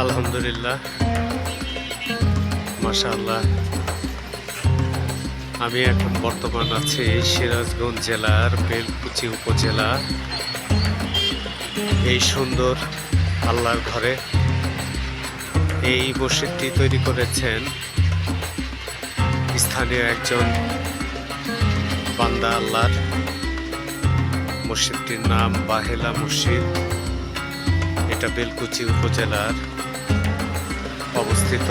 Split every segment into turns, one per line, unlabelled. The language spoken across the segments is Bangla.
আলহামদুলিল্লাহ। মাশাআল্লাহ। আমি এখন বর্তমান আছি সিরাজগঞ্জ জেলার বেলকুচি উপজেলা। এই সুন্দর আল্লাহর ঘরে এই মসজিদটি তৈরি করেছেন স্থানীয় একজন বান্দা আল্লাহর। মসজিদটির নাম বাহেলা মসজিদ। এটা বেলকুচি উপজেলার অবস্থিত।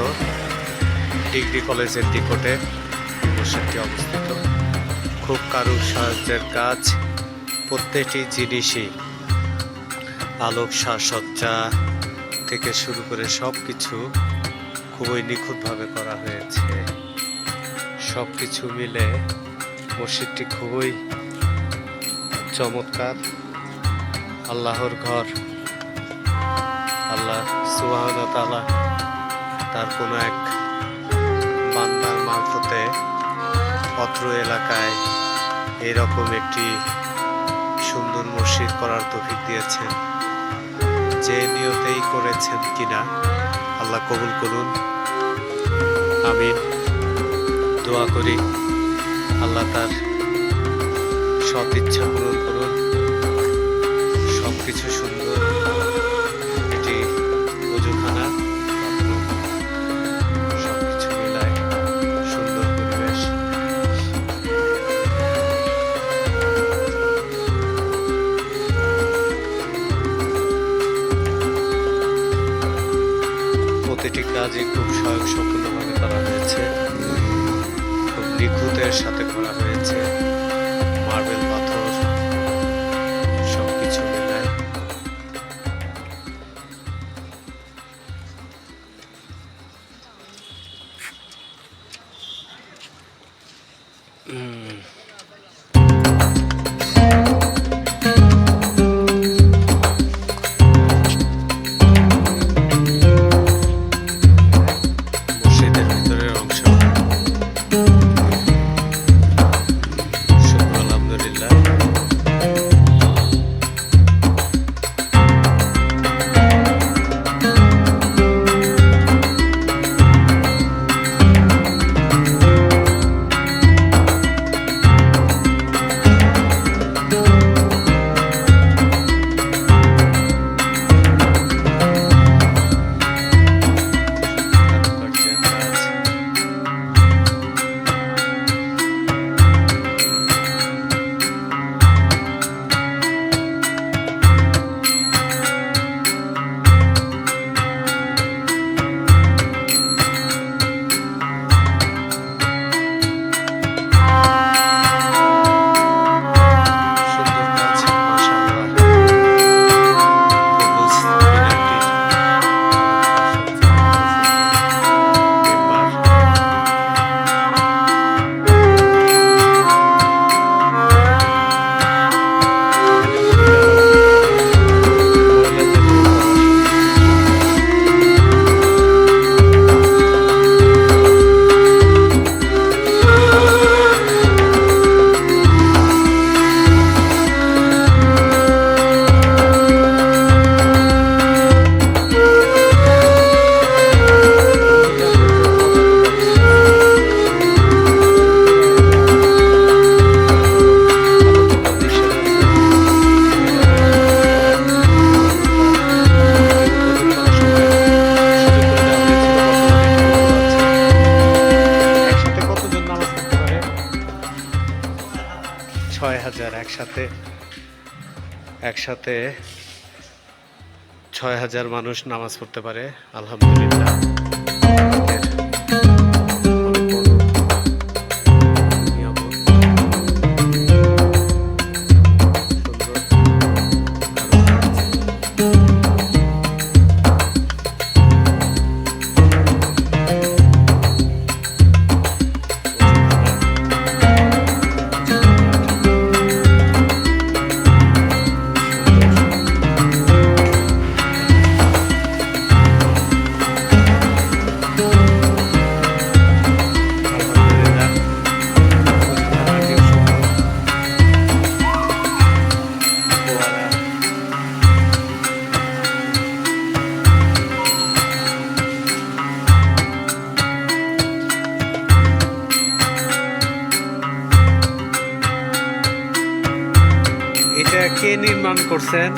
ডিগ্রি কলেজের নিকটে মসজিদটি অবস্থিত। খুব কারুসাহায্যের কাজ। প্রত্যেকটি জিনিসই আলোক সাজসজ্জা থেকে শুরু করে সব কিছু খুবই নিখুঁতভাবে করা হয়েছে। সব কিছু মিলে মসজিদটি খুবই চমৎকার। আল্লাহর ঘর আল্লাহ সুবাহন তালা তার কোনো এক বান্দার মারফতে অত্র এলাকায় এরকম একটি সুন্দর মসজিদ করার তৌফিক দিয়েছেন। যে নিয়তেই করেছেন কিনা আল্লাহ কবুল করুন। আমি দোয়া করি আল্লাহ তার সৎ ইচ্ছা পূরণ করুন। সব কিছু কাজই খুব স্বয়ং সম্পূর্ণভাবে করা হয়েছে, খুব নিখুঁতের সাথে করা হয়েছে মার্বেল পাথর সব কিছু মিলায় একসাথে একসাথে ছয় হাজার মানুষ নামাজ পড়তে পারে আলহামদুলিল্লাহ। নির্মাণ করছেন।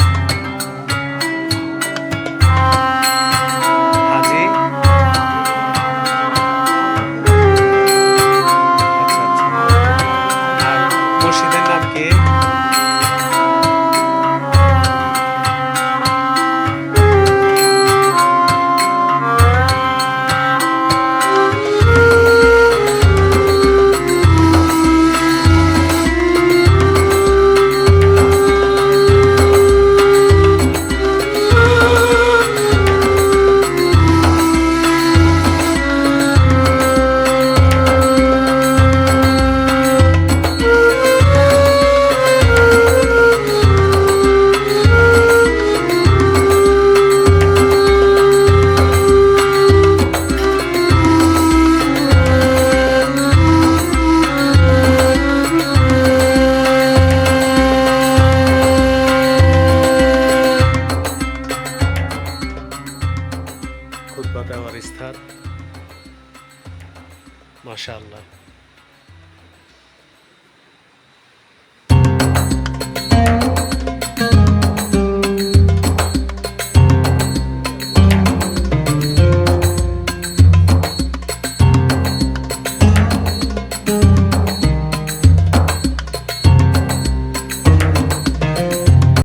দেওয়ার স্থান মাশাআল্লাহ